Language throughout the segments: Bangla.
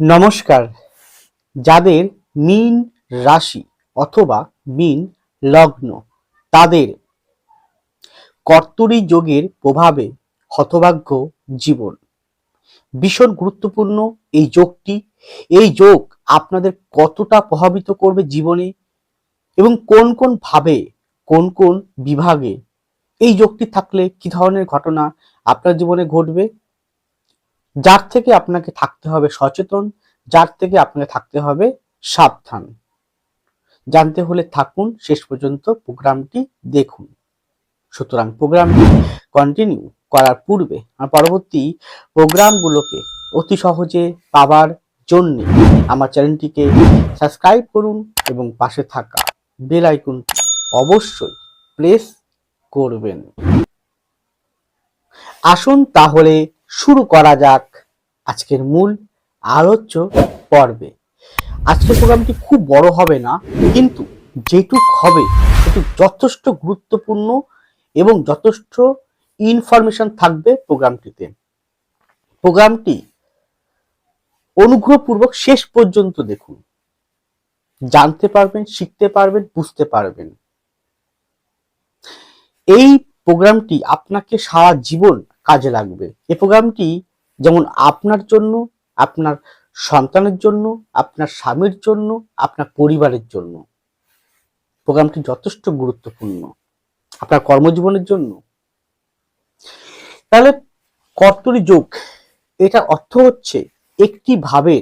নমস্কার। যাদের মীন রাশি অথবা মীন লগ্ন, তাদের কর্তরী যোগের প্রভাবে হতভাগ্য জীবন। ভীষণ গুরুত্বপূর্ণ এই যোগটি। এই যোগ আপনাদের কতটা প্রভাবিত করবে জীবনে এবং কোন কোন ভাবে, কোন কোন বিভাগে? এই যোগটি থাকলে কি ধরনের ঘটনা আপনার জীবনে ঘটবে? যার থেকে আপনাকে থাকতে হবে সচেতন, যার থেকে আপনাকে থাকতে হবে সাবধান। জানতে হলে থাকুন, শেষ পর্যন্ত প্রোগ্রামটি দেখুন। সুতরাং প্রোগ্রামটি কন্টিনিউ করার পূর্বে আর পরবর্তী প্রোগ্রামগুলোকে অতি সহজে পাওয়ার জন্য আমার চ্যানেলটিকে সাবস্ক্রাইব করুন এবং পাশে থাকা বেল আইকনটি অবশ্যই প্রেস করবেন। আসুন তাহলে শুরু করা যাক আজকের মূল আলোচ্য পর্বে। আজকের প্রোগ্রামটি খুব বড় হবে না, কিন্তু যেটুক হবে সেটুক যথেষ্ট গুরুত্বপূর্ণ এবং যথেষ্ট ইনফরমেশন থাকবে প্রোগ্রামটিতে প্রোগ্রামটি অনুগ্রহপূর্বক শেষ পর্যন্ত দেখুন। জানতে পারবেন, শিখতে পারবেন, বুঝতে পারবেন। এই প্রোগ্রামটি আপনাকে সারা জীবন কাজে লাগবে। এই প্রোগ্রামটি যেমন আপনার জন্য, আপনার সন্তানের জন্য, আপনার স্বামীর জন্য, আপনার পরিবারের জন্য। প্রোগ্রামটি যথেষ্ট গুরুত্বপূর্ণ। আপনার কর্মজীবনের জন্য। তাহলে কর্তরি যোগ, এটা অর্থ হচ্ছে একটি ভাবে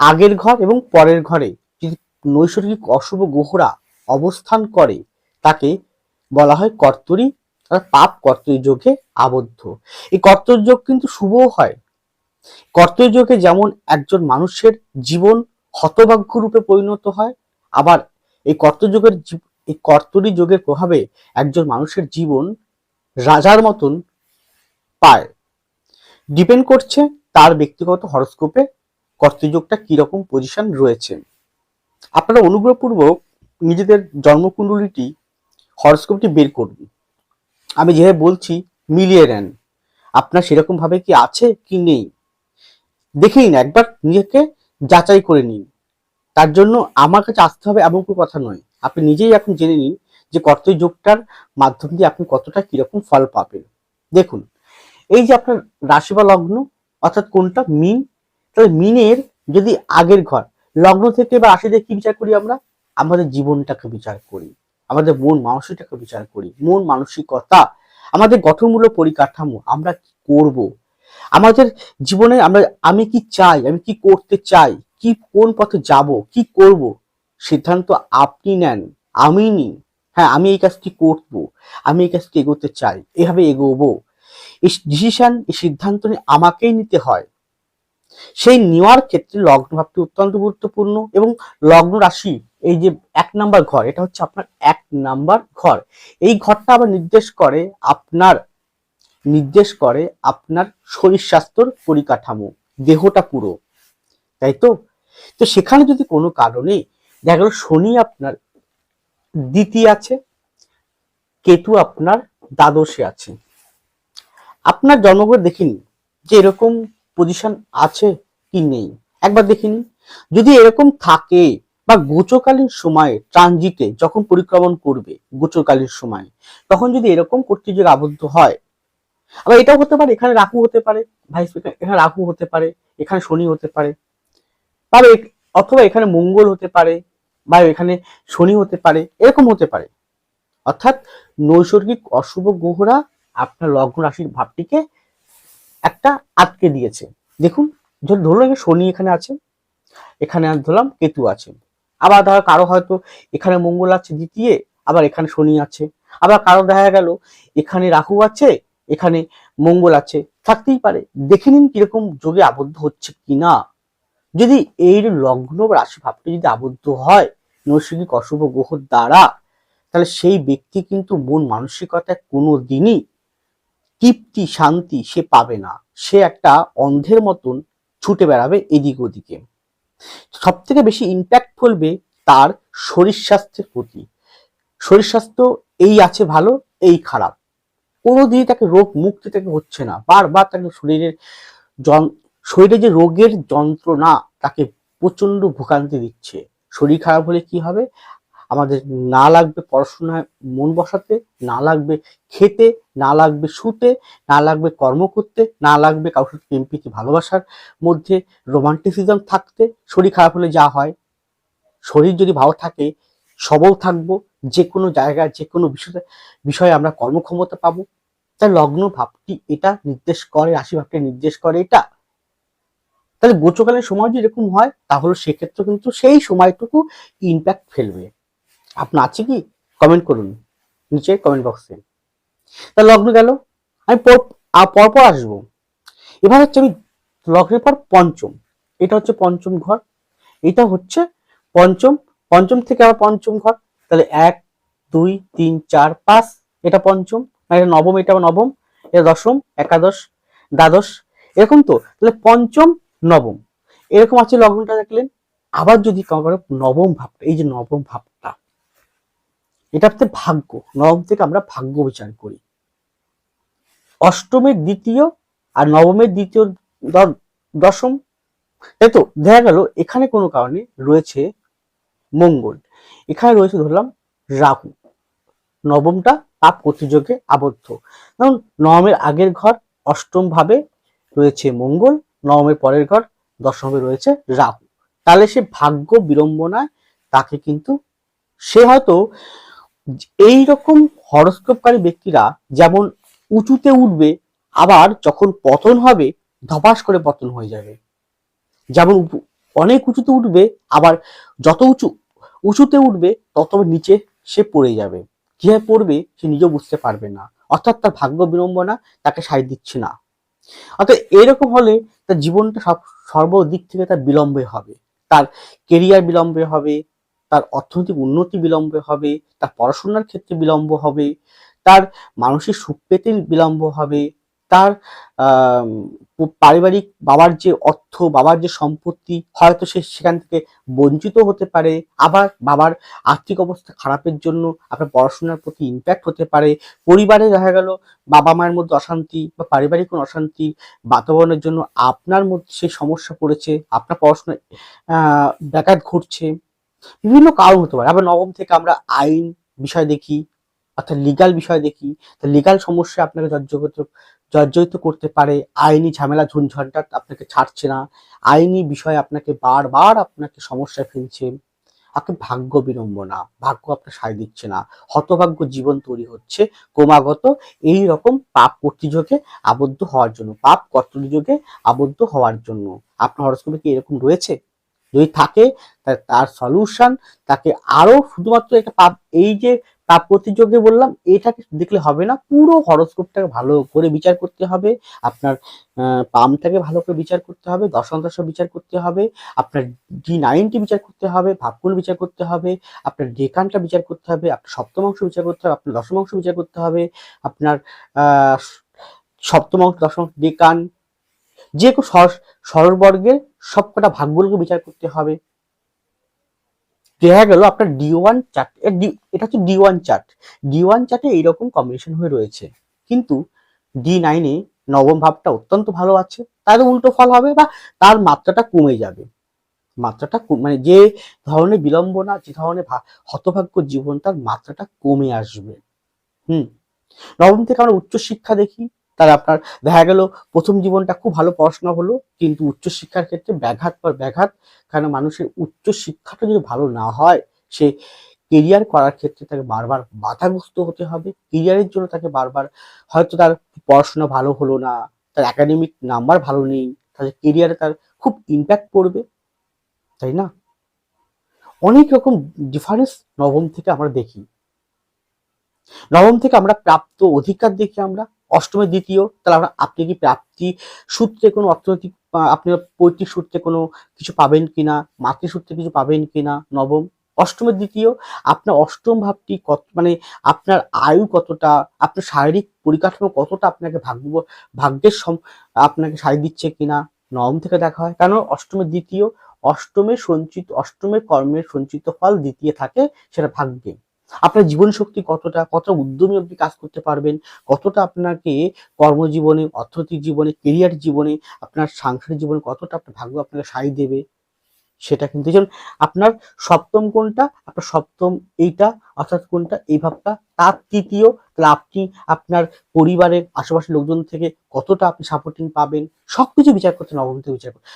আগের ঘর এবং পরের ঘরে যদি নৈসর্গিক অশুভ গ্রহরা অবস্থান করে, তাকে বলা হয় কর্তরি আর পাপ কর্তরি যোগে আবদ্ধ। এই কর্তরি যোগ কিন্তু শুভও হয়। কর্তরি যোগে যেমন একজন মানুষের জীবন হতভাগ্য রূপে পরিণত হয়, আবার এই কর্তযোগের এই কর্তরি যোগের প্রভাবে একজন মানুষের জীবন রাজার মতন পায়। ডিপেন্ড করছে তার ব্যক্তিগত হরস্কোপে কর্তযোগটা কীরকম পজিশন রয়েছে। আপনারা অনুগ্রহপূর্বক নিজেদের জন্মকুণ্ডলিটি হরস্কোপটি বের করুন। আমি যেভাবে বলছি, মিলিয়ে নেন। আপনার সেরকম ভাবে কি আছে কি নেই? দেখে নিন, একবার নিজেকে যাচাই করে নিন। তার জন্য আমার কাছে আসতে হবে এমন কোনো কথা নয়। আপনি নিজেই এখন জেনে নিন যে কর্তব্য যোগটার মাধ্যম দিয়ে আপনি কতটা কীরকম ফল পাবেন। দেখুন, এই যে আপনার রাশি বা লগ্ন, অর্থাৎ কোনটা? মিন। তাহলে মিনের যদি আগের ঘর, লগ্ন থেকে বা রাশি থেকে কি বিচার করি আমরা? আমাদের জীবনটাকে বিচার করি। আমাদের মন মানসিকটাকে বিচার করি, মন মানসিকতা, আমাদের গঠনমূলক পরিকাঠামো, আমরা কি করব? আমাদের জীবনে আমরা, আমি কি চাই, আমি কি করতে চাই, কি, কোন পথে যাব, কি করব? সিদ্ধান্ত আপনি নেন, আমি নিই। হ্যাঁ আমি এই কাজটি করব, আমি এই কাজটি এগোতে চাই, এভাবে এগোবো। এই ডিসিশন এই সিদ্ধান্ত আমাকেই নিতে হয়। সেই নেওয়ার ক্ষেত্রে লগ্ন ভাবটি অত্যন্ত গুরুত্বপূর্ণ এবং লগ্ন রাশি এই যে এক নাম্বার ঘর, এটা হচ্ছে আপনার এক নাম্বার ঘর। এই ঘরটা আবার নির্দেশ করে আপনার, নির্দেশ করে আপনার শরীর স্বাস্থ্যর পরিকাঠামো, দেহটা পুরো। তাই তো? তো সেখানে যদি কোনো কারণে দেখা গেল শনি আপনার দ্বিতীয় আছে, কেতু আপনার দ্বাদশে আছে। আপনার জন্মগ্রহ দেখিনি, যে এরকম পজিশন আছে কি নেই? একবার দেখিনি। যদি এরকম থাকে বা গোচকালীন সময়ে ট্রানজিটে যখন পরিক্রমণ করবে গোচকালীন সময়ে, তখন যদি এরকম কর্তৃযোগ আবদ্ধ হয়, আবার এটাও হতে পারে, এখানে রাহু হতে পারে ভাইস এখানে রাহু হতে পারে, এখানে শনি হতে পারে, বা অথবা এখানে মঙ্গল হতে পারে, বা এখানে শনি হতে পারে, এরকম হতে পারে। অর্থাৎ নৈসর্গিক অশুভ গ্রহরা আপনার লগ্ন রাশির ভাবটিকে একটা আটকে দিয়েছে। দেখুন, ধরুন এখানে শনি এখানে আছে, এখানে ধরলাম কেতু আছে। আবার ধরো কারও হয়তো এখানে মঙ্গল আছে দ্বিতীয়, আবার এখানে শনি আছে। আবার কারও দেখা গেল, এখানে রাহু আছে, এখানে মঙ্গল আছে। থাকতেই পারে। দেখে নিন কীরকম যোগে আবদ্ধ হচ্ছে কিনা। যদি এই লগ্ন রাশি ভাবটি যদি আবদ্ধ হয়, নৈসর্গিক অশুভ গ্রহর দ্বারা, তাহলে সেই ব্যক্তি কিন্তু মন মানসিকতায় কোনো দিনই তৃপ্তি, শান্তি সে পাবে না। সে একটা অন্ধের মতন ছুটে বেড়াবে এদিক ওদিকে। সব থেকে বেশি ইম্প্যাক্ট ফলবে তার শরীর স্বাস্থ্যের প্রতি। শরীর স্বাস্থ্য এই আছে ভালো, এই খারাপ। কোনো দিনই তাকে রোগ মুক্তি থেকে হচ্ছে না। বারবার তাকে শরীরের জন শরীরে যে রোগের যন্ত্রণা তাকে প্রচণ্ড ভোগান্তি দিচ্ছে। শরীর খারাপ হলে কি হবে? আমাদের না লাগবে পড়াশোনায় মন বসাতে, না লাগবে খেতে, না লাগবে শুতে, না লাগবে কর্ম করতে, না লাগবে কারোর সাথে প্রেম, প্রীতি, ভালোবাসার মধ্যে রোমান্টিসিজম থাকতে, শরীর খারাপ হলে যা হয়। শরীর যদি ভালো থাকে, সবল থাকব যে কোনো জায়গায় যে কোনো বিষয়ে বিষয়ে আমরা কর্মক্ষমতা পাবো। তাই লগ্ন ভাবটি এটা নির্দেশ করে রাশি ভাবটি নির্দেশ করে এটা। তাহলে গোচকালের সময় যদি এরকম হয়, তাহলে সেক্ষেত্রে কিন্তু সেই সময়টুকু ইম্প্যাক্ট ফেলবে। আপনার আছে কি? কমেন্ট করুন। নিচে কমেন্ট বক্সে তা লগ্ন গেল। আমি পরপর আসব। এবার হচ্ছে আমি লগ্নের পর পঞ্চম। এটা হচ্ছে পঞ্চম ঘর। এটা হচ্ছে পঞ্চম। পঞ্চম থেকে আবার পঞ্চম ঘর। তাহলে এক, দুই, তিন, চার, পাঁচ। এটা পঞ্চম। এটা নবম এটা নবম। এটা দশম, একাদশ, দ্বাদশ। এরকম তো। তাহলে পঞ্চম, নবম। এরকম আছে লগ্নটা দেখলেন। আবার যদি কারও নবম ভাবটা এই যে নবম ভাবটা এটা হচ্ছে ভাগ্য, নবম থেকে আমরা ভাগ্য বিচার করি। অষ্টমের দ্বিতীয় আর নবমের দ্বিতীয় দশম তো? দেখা গেল, এখানে কোনো কারণে রয়েছে মঙ্গল। এখানে রয়েছে ধরলাম রাহু। নবমটা পাপ প্রতিযোগে আবদ্ধ। কারণ নবমের আগের ঘর অষ্টম ভাবে রয়েছে মঙ্গল, নবমের পরের ঘর দশমে রয়েছে রাহু। তাহলে সে ভাগ্য বিড়ম্বনায় তাকে কিন্তু, সে হয়তো এই রকম হরস্কোপকারী ব্যক্তিরা যেমন উঁচুতে উঠবে, আবার যখন পতন হবে, ধপাস করে পতন হয়ে যাবে। যেমন অনেক উঁচুতে উঠবে, আবার যত উঁচু, উঁচুতে উঠবে, তত নিচে সে পড়ে যাবে। কীভাবে পড়বে, সে নিজেও বুঝতে পারবে না। অর্থাৎ তার ভাগ্য বিড়ম্বনা, তাকে সাই দিচ্ছে না। অর্থাৎ এরকম হলে তার জীবনটা সব সর্বদিক থেকে তার বিলম্বে হবে। তার কেরিয়ার বিলম্বে হবে তার অর্থনৈতিক উন্নতি বিলম্ব হবে, তার পড়াশোনার ক্ষেত্রে বিলম্ব হবে, তার মানসিক সুখ পেতে বিলম্ব হবে, তার পারিবারিক বাবার যে অর্থ, বাবার যে সম্পত্তি, হয়তো সে সেখান থেকে বঞ্চিত হতে পারে, আবার বাবার আর্থিক অবস্থা খারাপের জন্য আপনার পড়াশোনার প্রতি ইম্প্যাক্ট হতে পারে, পরিবারে দেখা গেল বাবা মায়ের মধ্যে অশান্তি বা পারিবারিক কোনো অশান্তি, বাতাবরণের জন্য আপনার মধ্যে সেই সমস্যা পড়েছে, আপনার পড়াশোনায় ব্যাঘাত ঘটছে বিভিন্ন কারণ হতে পারে। আবার নবম থেকে আমরা আইন বিষয় দেখি, অর্থাৎ লিগাল বিষয় দেখি। লিগাল সমস্যা আপনাকে জর্জরিত জর্জরিত করতে পারে। আইনি ঝামেলা ঝুনঝঞ্ঝাট আপনাকে ছাড়ছে না। আইনি বিষয় আপনাকে বারবার আপনাকে সমস্যায় ফেলছে। আপনি ভাগ্য বিড়ম্বনা। ভাগ্য আপনার সায় দিচ্ছে না। হতভাগ্য জীবন তৈরি হচ্ছে। ক্রমাগত এই রকম পাপ প্রতিযোগে আবদ্ধ হওয়ার জন্য। পাপ কর্তযোগে আবদ্ধ হওয়ার জন্য। আপনার হরস্কোপে কি এরকম রয়েছে? যদি থাকে তার সলিউশন তাকে আরও শুধুমাত্র একটা পাপ, এই যে পাপ প্রতিযোগে বললাম, এটাকে দেখলে হবে না, পুরো হরস্কোপটাকে ভালো করে বিচার করতে হবে, আপনার পামটাকে ভালো করে বিচার করতে হবে দশাংশ বিচার করতে হবে, আপনার ডি নাইনটি বিচার করতে হবে, ভাবকুল বিচার করতে হবে, আপনার ডেকানটা বিচার করতে হবে, আপনার সপ্তমাংশ বিচার করতে হবে, আপনার দশমাংশ বিচার করতে হবে, আপনার, আহ সপ্তমাংশ দশমাংশ ডেকান যে সরবর্গের সবকটা ভাগগুলোকে বিচার করতে হবে। দেখা গেল আপনার ডি ওয়ান চার্ট এটা হচ্ছে D one chart D one চার্টে এইরকম কম্বিনেশন হয়ে রয়েছে। কিন্তু ডি নাইনে নবম ভাবটা অত্যন্ত ভালো আছে। তার উল্টো ফল হবে বা তার মাত্রাটা কমে যাবে। মাত্রাটা মানে যে ধরনের বিলম্বনা যে ধরনের হতভাগ্য জীবন তার মাত্রাটা কমে আসবে। হুম। নবম থেকে আমরা উচ্চশিক্ষা দেখি। তাহলে আপনার দেখা গেল প্রথম জীবনটা খুব ভালো পড়াশোনা হলো, কিন্তু উচ্চশিক্ষার ক্ষেত্রে ব্যাঘাত পর ব্যাঘাত কারণ মানুষের উচ্চ শিক্ষাটা যদি ভালো না হয়, সে কেরিয়ার করার ক্ষেত্রে তাকে বারবার বাধাগ্রস্ত হতে হবে কেরিয়ারের জন্য তাকে বারবার হয়তো তার পড়াশোনা ভালো হলো না, তার একাডেমিক নাম্বার ভালো নেই তাহলে কেরিয়ারে তার খুব ইম্প্যাক্ট পড়বে, তাই না? অনেক রকম ডিফারেন্স নবম থেকে আমরা দেখি। নবম থেকে আমরা প্রাপ্ত অধিকার দেখি আমরা অষ্টমের দ্বিতীয়, তাহলে আমরা আপনি কি প্রাপ্তি সূত্রে কোনো অর্থনৈতিক আপনি আপনার পৈতৃক সূত্রে কোনো কিছু পাবেন কিনা, মাতৃসূত্রে কিছু পাবেন কিনা, নবম অষ্টমের দ্বিতীয়, আপনার অষ্টম ভাবটি কত মানে আপনার আয়ু কতটা, আপনার শারীরিক পরিকাঠামো কতটা আপনাকে ভাগ্য, ভাগ্যের সম- আপনাকে সাই দিচ্ছে কিনা, নবম থেকে দেখা হয়। কারণ অষ্টমের দ্বিতীয় অষ্টমের সঞ্চিত অষ্টমের কর্মের সঞ্চিত ফল দ্বিতীয় থাকে, সেটা ভাগ্যে। আপনার জীবন শক্তি কতটা কতটা উদ্যমী আপনি কাজ করতে পারবেন, কতটা আপনাকে কর্মজীবনে, অর্থনৈতিক জীবনে কেরিয়ার জীবনে, আপনার সাংসারিক জীবনে কতটা আপনার ভাগ্য আপনাকে সাই দেবে, সেটা কিন্তু আপনার সপ্তম কোনটা, আপনার সপ্তম এইটা, অর্থাৎ কোনটা, এই ভাবটা, তার তৃতীয়, তাহলে আপনি, আপনার পরিবারের আশেপাশের লোকজন থেকে কতটা আপনি সাপোর্টিং পাবেন, সবকিছু বিচার করতে, নবম থেকে বিচার করতে,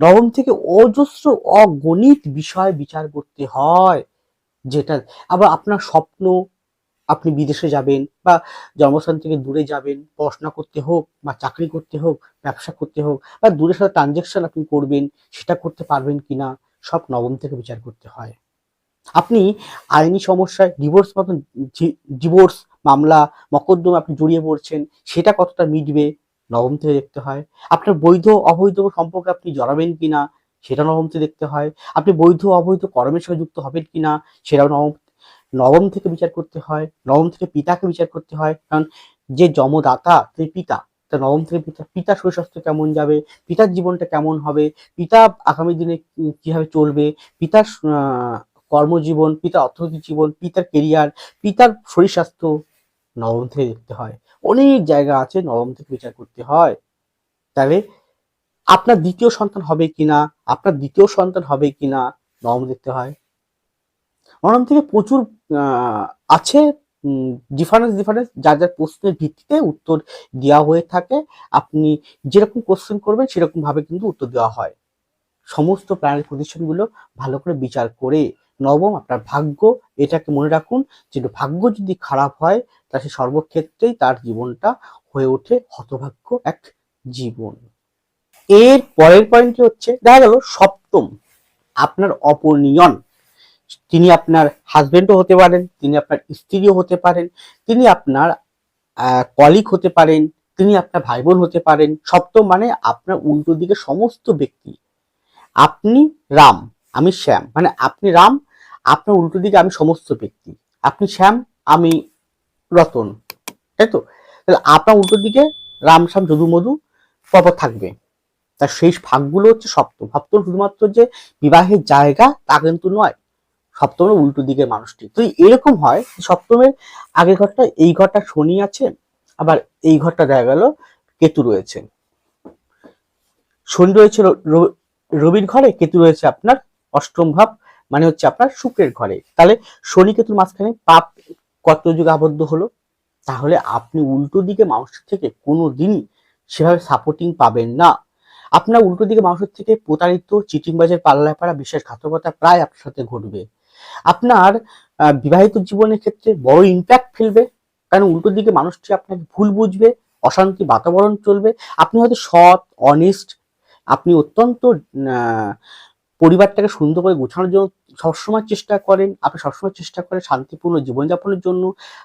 নবম থেকে অজস্র, অগণিত বিষয় বিচার করতে হয়। যেটা আবার আপনার স্বপ্ন, আপনি বিদেশে যাবেন বা জন্মস্থান থেকে দূরে যাবেন, পড়াশোনা করতে হোক বা চাকরি করতে হোক, ব্যবসা করতে হোক বা দূরের সাথে ট্রানজেকশন আপনি করবেন, সেটা করতে পারবেন কিনা, সব নবম থেকে বিচার করতে হয়। আপনি আইনি সমস্যায় ডিভোর্স মতন ডিভোর্স মামলা, মকদ্দমা আপনি জড়িয়ে পড়ছেন, সেটা কতটা মিটবে, নবম থেকে দেখতে হয়। আপনার বৈধ, অবৈধ সম্পর্কে আপনি জড়াবেন কিনা সেটা নবম থেকে দেখতে হয়। আপনি বৈধ অবৈধ কর্মের সঙ্গে যুক্ত হবেন কিনা, সেটাও নবম নবম থেকে বিচার করতে হয়, নবম থেকে পিতাকে বিচার করতে হয়, কারণ যে জমদাতা তিনি পিতা, তা নবম থেকে পিতা, পিতার শরীর স্বাস্থ্য কেমন যাবে, পিতার জীবনটা কেমন হবে, পিতা আগামী দিনে কি- কীভাবে চলবে, পিতার কর্মজীবন, পিতার অর্থনৈতিক জীবন, পিতার কেরিয়ার পিতার শরীর স্বাস্থ্য নবম থেকে দেখতে হয়। অনেক জায়গা আছে নবম থেকে বিচার করতে হয়। তাহলে আপনার দ্বিতীয় সন্তান হবে কিনা? আপনার দ্বিতীয় সন্তান হবে কিনা? নবম দেখতে হয়। নবম থেকে প্রচুর আছে ডিফারেন্স ডিফারেন্স যার যার প্রশ্নের ভিত্তিতে উত্তর দেওয়া হয়ে থাকে। আপনি যেরকম কোশ্চেন করবেন, সেরকম ভাবে কিন্তু উত্তর দেওয়া হয়। সমস্ত প্রাণের প্রতিষ্ঠানগুলো ভালো করে বিচার করে নবম আপনার ভাগ্য, এটাকে মনে রাখুন যে ভাগ্য যদি খারাপ হয়, তাহলে সে সর্বক্ষেত্রেই তার জীবনটা হয়ে ওঠে হতভাগ্য এক জীবন। এর পরের পয়েন্টটি হচ্ছে? দেখা গেল সপ্তম, আপনার অপনিয়ন তিনি আপনার হাজবেন্ডও হতে পারেন, তিনি আপনার স্ত্রীও হতে পারেন, তিনি আপনার কলিগ হতে পারেন, তিনি আপনার ভাই বোন হতে পারেন। সপ্তম মানে আপনার উল্টো দিকে সমস্ত ব্যক্তি। আপনি রাম, আমি শ্যাম। মানে আপনি রাম, আপনার উল্টো দিকে আমি সমস্ত ব্যক্তি। আপনি শ্যাম, আমি রতন। তাই তো? তাহলে আপনার উল্টো দিকে রাম, শ্যাম যদু মধু পরপর থাকবে। তার সেই ভাগগুলো হচ্ছে সপ্তম। সপ্তম শুধুমাত্র যে বিবাহের জায়গা, তা কিন্তু নয়, সপ্তমের উল্টো দিকের মানুষটি। তো এরকম হয়, সপ্তমের আগের ঘরটা, এই ঘরটা শনি আছে আবার এই ঘরটা দেখা গেল কেতু রয়েছে শনি রয়েছে রবির ঘরে, কেতু রয়েছে আপনার অষ্টম ভাব মানে হচ্ছে আপনার শুক্রের ঘরে। তাহলে শনি কেতুর মাঝখানে পাপ কত যুগ আবদ্ধ হলো? তাহলে আপনি উল্টো দিকে মানুষের থেকে কোনো দিনই সেভাবে সাপোর্টিং পাবেন না। আপনার উল্টো দিকে মানুষের থেকে প্রতারিত, চিটিংবাজের পাল্লায় পাড়া, বিশ্বাসঘাতকতা প্রায় আপনার সাথে ঘটবে। আপনার বিবাহিত জীবনের ক্ষেত্রে বড় ইম্প্যাক্ট ফেলবে। কারণ উল্টো দিকে মানুষটি আপনাকে ভুল বুঝবে, অশান্তি বাতাবরণ চলবে। আপনি হয়তো সৎ অনেস্ট আপনি অত্যন্ত পরিবারটাকে সুন্দর করে গোছানোর জন্য সবসময় চেষ্টা করেন, আপনি সবসময় চেষ্টা করেন শান্তিপূর্ণ জীবনযাপনের জন্য,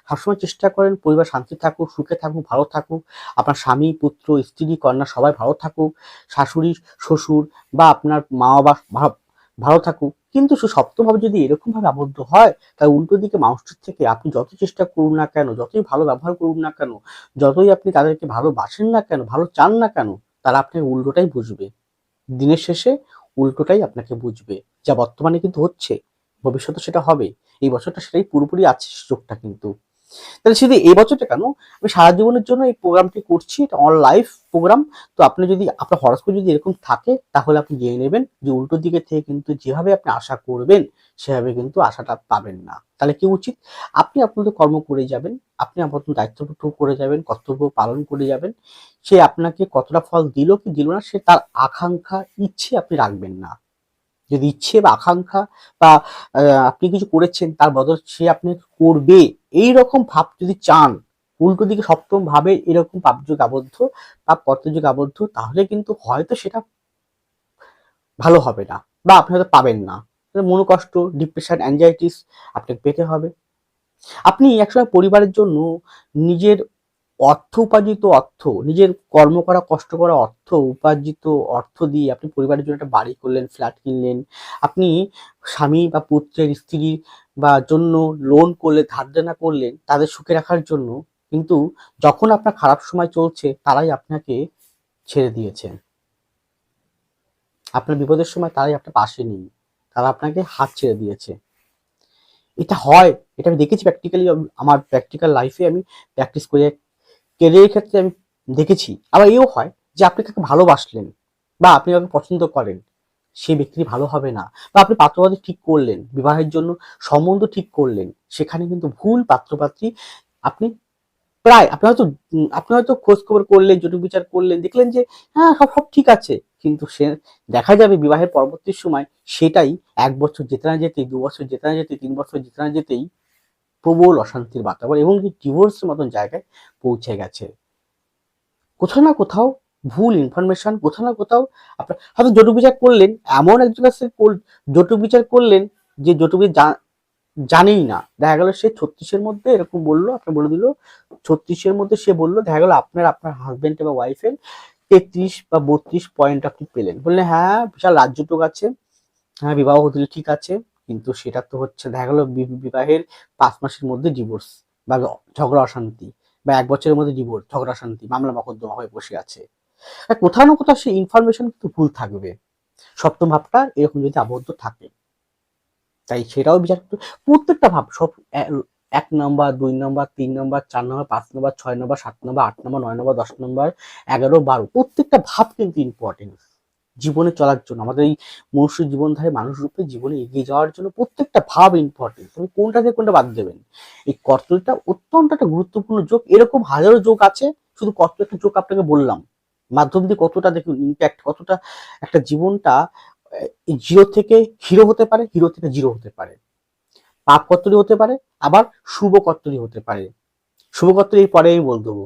সবসময় চেষ্টা করেন পরিবার শান্তি থাকুক, সুখে থাকুক, ভালো থাকুক, আপনার স্বামী, পুত্র, স্ত্রী, কন্যা সবাই ভালো থাকুক, শাশুড়ি, শ্বশুর বা আপনার মা বাবা ভালো থাকুক। কিন্তু সে সপ্তমভাবে যদি এরকমভাবে আবদ্ধ হয় তাই উল্টো দিকে মানুষটির থেকে আপনি যত চেষ্টা করুন না কেন, যতই ভালো ব্যবহার করুন না কেন, যতই আপনি তাদেরকে ভালোবাসেন না কেন, ভালো চান না কেন, তারা আপনাকে উল্টোটাই বুঝবে। দিনের শেষে উল্টোটাই আপনাকে বুঝবে যা বর্তমানে কিন্তু হচ্ছে, ভবিষ্যতে সেটা হবে। এই বছরটা সেটাই পুরোপুরি আছে সুযোগটা কিন্তু। তাহলে শুধু এই বছরটা কেন? আমি সারা জীবনের জন্য এই প্রোগ্রামটি করছি, এটা অন লাইভ প্রোগ্রাম তো আপনি যদি, আপনার হরস্কোপ যদি এরকম থাকে, তাহলে আপনি জেনে নেবেন যে উল্টো দিকে থেকে কিন্তু যেভাবে আপনি আশা করবেন, সেভাবে কিন্তু আশাটা পাবেন না। তাহলে কি উচিত? আপনি আপনাদের কর্ম করে যাবেন, আপনি আপনার দায়িত্বটুকু করে যাবেন, কর্তব্য পালন করে যাবেন। সে আপনাকে কতটা ফল দিল কি দিল না, সে তার আকাঙ্ক্ষা, ইচ্ছে আপনি রাখবেন না। যদি ইচ্ছে বা আকাঙ্ক্ষা বা আপনি কিছু করেছেন, তার বদল সে আপনি করবে। এই রকম ভাব যদি চান, উল্টো দিকে সপ্তম ভাবে এরকম পাপযুগ আবদ্ধ বা কর্তযুগ আবদ্ধ, তাহলে কিন্তু হয়তো সেটা ভালো হবে না বা আপনি হয়তো পাবেন না। মনোকষ্ট ডিপ্রেশন অ্যাংজাইটিস আপনাকে পেতে হবে। আপনি একসময় পরিবারের জন্য নিজের অর্থ উপার্জিত অর্থ, নিজের কর্ম করা, কষ্ট করা অর্থ, উপার্জিত অর্থ দিয়ে আপনি পরিবারের জন্য একটা বাড়ি করলেন ফ্ল্যাট কিনলেন, আপনি স্বামী বা পুত্রের স্ত্রী বা জন্য লোন করলে ধার দেনা করলেন তাদের সুখে রাখার জন্য কিন্তু যখন আপনার খারাপ সময় চলছে, তারাই আপনাকে ছেড়ে দিয়েছে। আপনার বিপদের সময় তারাই আপনার পাশে নেই। তারা আপনাকে হাত ছেড়ে দিয়েছে। এটা হয়। এটা আমি দেখেছি প্র্যাকটিক্যালি আমার প্র্যাকটিক্যাল লাইফে আমি প্র্যাকটিস করে, কেরিয়ারের ক্ষেত্রে আমি দেখেছি। আবার এও হয় যে আপনি কাকে ভালোবাসলেন বা আপনি কাউকে পছন্দ করেন। সেই ব্যক্তি ভালো হবে না। বা আপনি পাত্রপাত্রী ঠিক করলেন, বিবাহের জন্য সম্বন্ধ ঠিক করলেন, সেখানে কিন্তু ভুল পাত্রপাত্রী আপনি প্রায় আপনি হয়তো আপনি হয়তো খোঁজ খবর করলেন, জটিল বিচার করলেন, দেখলেন যে হ্যাঁ সব সব ঠিক আছে। কিন্তু সে, দেখা যাবে বিবাহের পরবর্তী সময় সেটাই এক বছর যেতে না যেতেই, দু বছর যেতে না যেতেই, তিন বছর যেতে না যেতেই প্রবল অশান্তির বাতাবরণ এবং ডিভোর্সের মতন জায়গায় পৌঁছে গেছে। কোথাও না কোথাও ভুল ইনফরমেশন কোথাও না কোথাও আপনার, হয়তো জটু বিচার করলেন, এমন একজন কাছে জটু বিচার করলেন যে জটু জানেই না। দেখা গেল সে ছত্রিশের মধ্যে এরকম বলল আপনি বলে দিল, ছত্রিশের মধ্যে সে বলল, দেখা গেল আপনার আপনার হাজবেন্ড বা ওয়াইফের তেত্রিশ বা বত্রিশ পয়েন্ট আপনি পেলেন। বললেন হ্যাঁ বিশাল রাজ্যটুক আছে। হ্যাঁ বিবাহ হতে ঠিক আছে, কিন্তু সেটা তো হচ্ছে, দেখা গেল বিবাহের পাঁচ মাসের মধ্যে ডিভোর্স বা ঝগড়া অশান্তি বা এক বছরের মধ্যে ডিভোর্স ঝগড়া অশান্তি, মামলা মকদ্দমা হয়ে বসে আছে। কোথাও না কোথাও সেই ইনফরমেশন কিন্তু ভুল থাকবে। সপ্তম ভাবটা এরকম যদি আবদ্ধ থাকে। তাই সেটাও বিচার করতে প্রত্যেকটা ভাব, সব এক নম্বর দুই নম্বর তিন নম্বর চার নম্বর পাঁচ নম্বর ছয় নম্বর সাত নম্বর আট নম্বর নয় নম্বর দশ নম্বর এগারো, বারো, প্রত্যেকটা ভাব কিন্তু ইম্পর্টেন্ট জীবনে চলার জন্য, আমাদের এই মনুষ্য জীবনধারী মানুষ রূপে জীবনে এগিয়ে যাওয়ার জন্য প্রত্যেকটা ভাব ইম্পর্টেন্ট তুমি কোনটা থেকে কোনটা বাদ দেবেন? এই কর্তরিটা অত্যন্ত একটা গুরুত্বপূর্ণ যোগ। এরকম হাজারো যোগ আছে, শুধু একটা যোগ আপনাকে বললাম। মাধ্যম দিয়ে কতটা দেখুন ইম্প্যাক্ট কতটা একটা জীবনটা জিরো থেকে হিরো হতে পারে হিরো থেকে জিরো হতে পারে। পাপ কর্তরি হতে পারে, আবার শুভ কর্তরি হতে পারে। শুভ কর্তরি এর পরে আমি বল দেবো।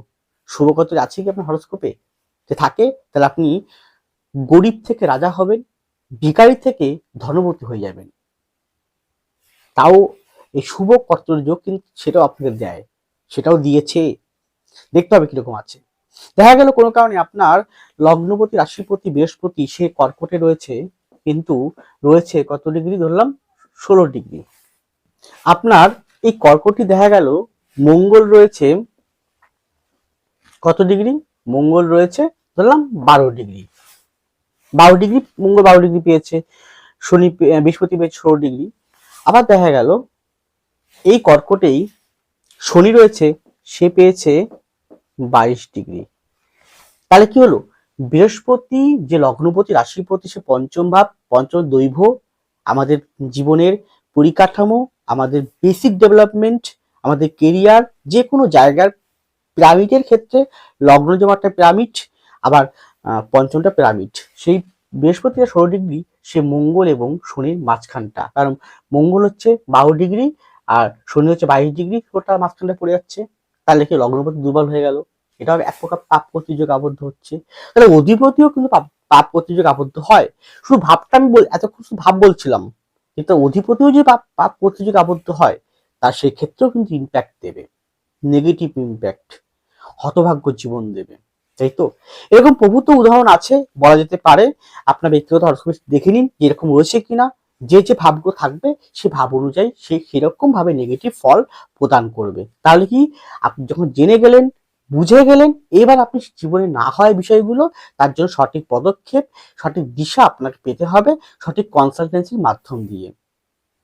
শুভ কর্তরি আছে কি আপনার হরস্কোপে যে থাকে, তাহলে আপনি গরিব থেকে রাজা হবেন, ভিখারি থেকে ধনপতি হয়ে যাবেন। তাও এই শুভ কর্তরি যোগ কিন্তু সেটাও আপনাদের দেয়, সেটাও দিয়েছে। দেখতে হবে কীরকম আছে। দেখা গেল কোনো কারণে আপনার লগ্নপতি রাশিপতি বৃহস্পতি সে কর্কটে রয়েছে, কিন্তু রয়েছে কত ডিগ্রি ধরলাম? ষোলো ডিগ্রি। আপনার এই কর্কটি দেখা গেল, মঙ্গল রয়েছে কত ডিগ্রি? মঙ্গল রয়েছে ধরলাম বারো ডিগ্রি। বারো ডিগ্রি, মঙ্গল বারো ডিগ্রি পেয়েছে, শনি বৃহস্পতি পেয়েছে ষোলো ডিগ্রি। আবার দেখা গেল, এই কর্কটেই শনি রয়েছে, সে পেয়েছে বাইশ ডিগ্রি। তাহলে কি হলো? বৃহস্পতি যে লগ্নপতি রাশিপতি, সে পঞ্চম ভাব, পঞ্চম দৈভ আমাদের জীবনের পরিকাঠামো, আমাদের বেসিক ডেভেলপমেন্ট আমাদের কেরিয়ার যে কোনো জায়গার পিরামিডের ক্ষেত্রে লগ্ন যেমন একটা পিরামিড আবার পঞ্চমটা পিরামিড সেই বৃহস্পতি ষোলো ডিগ্রি, সে মঙ্গল এবং শনির মাঝখানটা। কারণ মঙ্গল হচ্ছে বারো ডিগ্রি, আর শনি হচ্ছে বাইশ ডিগ্রি, ওটা মাঝখানটা পড়ে যাচ্ছে। তাহলে কি লগ্নপতি দুর্বল হয়ে গেল? এটা এক প্রকার পাপ প্রতিযোগ আবদ্ধ হচ্ছে। তাহলে অধিপতিও কিন্তু পাপ- প্রতিযোগ আবদ্ধ হয়। শুধু ভাবটা আমি এতক্ষণ শুধু ভাব বলছিলাম। কিন্তু অধিপতিও যে পাপ পাপ প্রতিযোগ আবদ্ধ হয় তার সেই ক্ষেত্রেও কিন্তু ইম্প্যাক্ট দেবে। নেগেটিভ ইম্প্যাক্ট হতভাগ্য জীবন দেবে। তাই তো? এরকম প্রভূত উদাহরণ আছে, বলা যেতে পারে। আপনার ব্যক্তিগত হরস্কোপ দেখে নিন এরকম রয়েছে কিনা। যে যে ভাবগুলো থাকবে, সে ভাব অনুযায়ী সে সেরকম ভাবে নেগেটিভ ফল প্রদান করবে। তাহলে কি? আপনি যখন জেনে গেলেন, বুঝে গেলেন, এবার আপনি জীবনে না হয় বিষয়গুলো, তার জন্য সঠিক পদক্ষেপ, সঠিক দিশা আপনাকে পেতে হবে, সঠিক কনসালটেন্সির মাধ্যম দিয়ে।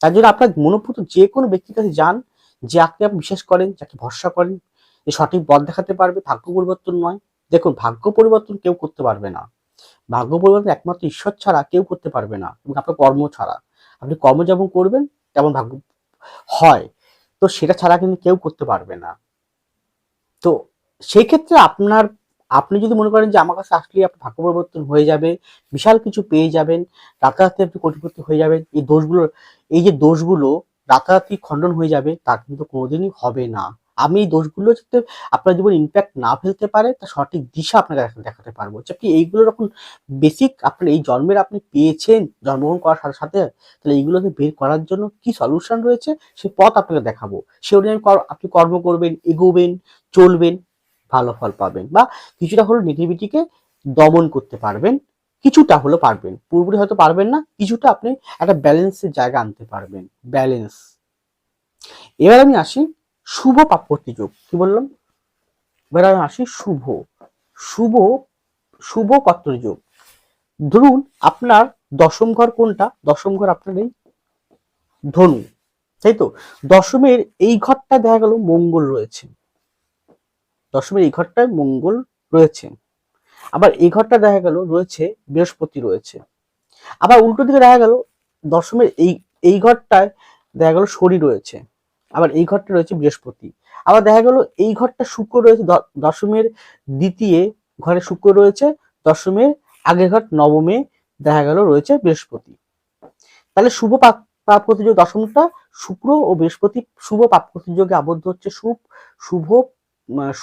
তার জন্য আপনার মনোপুত যে কোনো ব্যক্তির কাছে যান, যে আপনি আপনি বিশ্বাস করেন, যাকে ভরসা করেন, যে সঠিক পথ দেখাতে পারবে, ভাগ্য পরিবর্তন নয়। দেখুন, ভাগ্য পরিবর্তন কেউ করতে পারবে না। ভাগ্য পরিবর্তন একমাত্র ঈশ্বর ছাড়া কেউ করতে পারবে না এবং আপনার কর্ম ছাড়া। আপনি কর্ম যেমন করবেন, তেমন ভাগ্য হয়, তো সেটা ছাড়া কিন্তু কেউ করতে পারবে না। তো সেই ক্ষেত্রে আপনার, আপনি যদি মনে করেন যে আমার কাছে আসলে আপনার ভাগ্য পরিবর্তন হয়ে যাবে, বিশাল কিছু পেয়ে যাবেন, রাতারাতি আপনি কোটিপতি হয়ে যাবেন, এই দোষগুলো, এই যে দোষগুলো রাতারাতি খণ্ডন হয়ে যাবে তা কিন্তু কোনোদিনই হবে না। আমি এই দোষগুলো যাতে আপনার জীবন ইম্প্যাক্ট না ফেলতে পারে, তার সঠিক দিশা আপনাকে দেখা- দেখাতে পারব। যে আপনি এইগুলো যখন বেসিক আপনার এই জন্মের আপনি পেয়েছেন, জন্মগ্রহণ করার সাথে সাথে, তাহলে এইগুলোকে বের করার জন্য কি সলিউশন রয়েছে? সে পথ আপনাকে দেখাবো। সে অনুযায়ী আপনি কর্ম করবেন, এগোবেন, চলবেন, ভালো ফল পাবেন বা কিছুটা হলো নেগেটিভিটিকে দমন করতে পারবেন, কিছুটা হলো পারবেন। পুরোপুরি হয়তো পারবেন না, কিছুটা আপনি একটা ব্যালেন্সের জায়গা আনতে পারবেন। ব্যালেন্স এবার আমি আসি শুভ পাপত্তি যোগ। কি বললাম? এবার আমি আসি শুভ। শুভ শুভ কর্তরি যোগ। ধরুন আপনার দশম ঘর কোনটা? দশম ঘর আপনার এই ধনু। তাই তো? দশমের এই ঘরটা দেখা গেল মঙ্গল রয়েছে। দশমের এই ঘরটায় মঙ্গল রয়েছে। আবার এই ঘরটা দেখা গেল রয়েছে, বৃহস্পতি রয়েছে। আবার উল্টো দিকে দেখা গেল দশমের এই এই ঘরটায় দেখা গেল শনি রয়েছে। আবার এই ঘরটা রয়েছে বৃহস্পতি। আবার দেখা গেল, এই ঘরটা শুক্র রয়েছে দশমের দ্বিতীয় ঘরে শুক্র রয়েছে, দশমের আগের ঘর নবমে দেখা গেল রয়েছে বৃহস্পতি। তাহলে শুভ পাপ পাপ প্রতিযোগ দশমটা শুক্র ও বৃহস্পতি শুভ পাপ প্রতিযোগে আবদ্ধ হচ্ছে শুভ শুভ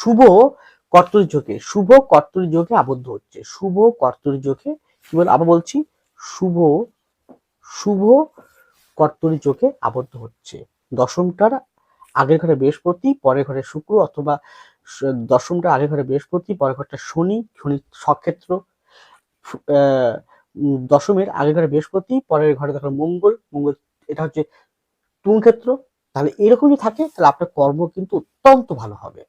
শুভ কর্তরি যোগে শুভ কর্তরি যোগে আবদ্ধ হচ্ছে। শুভ কর্তরি যোগে কি বল আবার বলছি, শুভ শুভ কর্তরি যোগে আবদ্ধ হচ্ছে। দশমটার আগের ঘরে বৃহস্পতি, পরের ঘরে শুক্র অথবা দশমটা আগের ঘরে বৃহস্পতি, পরের ঘরটা শনি শনি সক্ষেত্র। দশমের আগের ঘরে বৃহস্পতি, পরের ঘরে দেখো মঙ্গল। মঙ্গল, এটা হচ্ছে ক্ষেত্র। তাহলে এরকম যদি থাকে, তাহলে আপনার কর্ম কিন্তু অত্যন্ত ভালো হবে।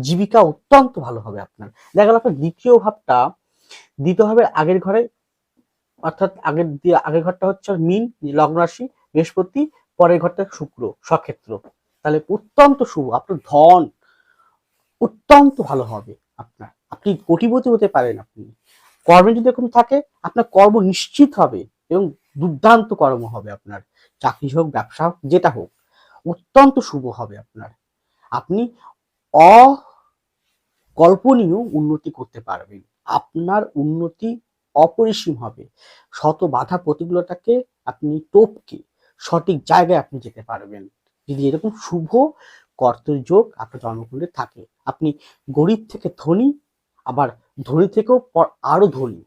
জীবিকা অত্যন্ত ভালো হবে আপনার। দেখা গেল আপনার দ্বিতীয় ভাবটা, দ্বিতীয় ভাবের আগের ঘরে, অর্থাৎ আগের আগের ঘরটা হচ্ছে মিন, লগ্ন রাশি, বৃহস্পতি পরের ঘরটা শুক্র, সক্ষেত্র। তাহলে অত্যন্ত শুভ, আপনার ধন অত্যন্ত ভালো হবে আপনার। আপনি কোটিপতি হতে পারেন আপনি। কর্মে যদি এরকম থাকে, আপনার কর্ম নিশ্চিত হবে এবং দুর্দান্ত কর্ম হবে আপনার। চাকরি হোক, ব্যবসা হোক, যেটা হোক, অত্যন্ত শুভ হবে আপনার। আপনি অকল্পনীয় উন্নতি করতে পারবেন। আপনার উন্নতি অপরিসীম হবে। শত বাধা প্রতিকূলতাকে আপনি টপকে সঠিক জায়গায় আপনি যেতে পারবেন। যদি এরকম শুভ কর্তযোগ আপনার জন্মকুণ্ডে থাকে, আপনি গরিব থেকে ধনী, আবার ধনী থেকেও প- আরও ধনী।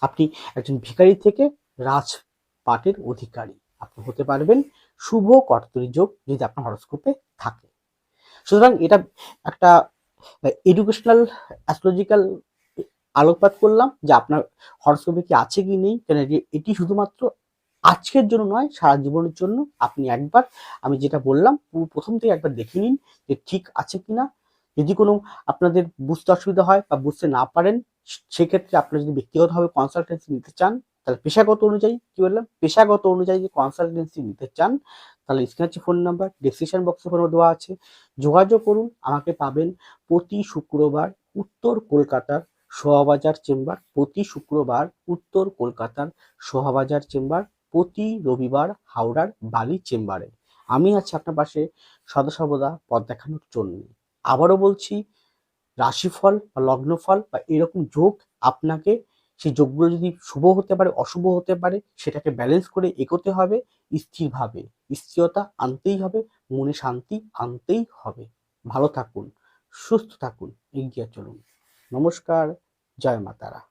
আপনি একজন ভিখারি থেকে রাজপাটের অধিকারী। আপনি হতে পারবেন শুভ কর্তরি যোগ যদি আপনার হরস্কোপে থাকে। সুতরাং এটা একটা এডুকেশনাল অ্যাস্ট্রোলজিক্যাল আলোকপাত করলাম যে আপনার হরস্কোপে কি আছে কি নেই, কেন এটি শুধুমাত্র আজকের জন্য নয়, সারা জীবনের জন্য আপনি একবার, আমি যেটা বললাম পু- প্রথম থেকে একবার দেখে নিন যে ঠিক আছে কিনা। যদি কোনো আপনাদের বুঝতে অসুবিধা হয় বা বুঝতে না পারেন, সেক্ষেত্রে আপনারা যদি ব্যক্তিগতভাবে কনসালটেন্সি নিতে চান, তাহলে পেশাগত অনুযায়ী, কি বললাম? পেশাগত অনুযায়ী যে কনসালটেন্সি নিতে চান, তাহলে স্ক্রিনে ফোন নাম্বার ডিসক্রিপশন বক্সে ফোন দেওয়া আছে। যোগাযোগ করুন, আমাকে পাবেন প্রতি শুক্রবার উত্তর কলকাতার সোহাবাজার চেম্বার, প্রতি শুক্রবার উত্তর কলকাতার সোহাবাজার চেম্বার প্রতি রবিবার হাওড়ার বালি চেম্বারে। আমি আছি আপনার পাশে সদা পথ দেখানোর জন্য। আবারও বলছি, রাশিফল বা লগ্নফল বা এরকম যোগ আপনাকে, সেই যোগগুলো যদি শুভ হতে পারে, অশুভ হতে পারে, সেটাকে ব্যালেন্স করে এগোতে হবে, স্থিরভাবে। স্থিরতা আনতেই হবে, মনে শান্তি আনতেই হবে। ভালো থাকুন, সুস্থ থাকুন, এগিয়ে চলুন। নমস্কার, জয় মাতারা।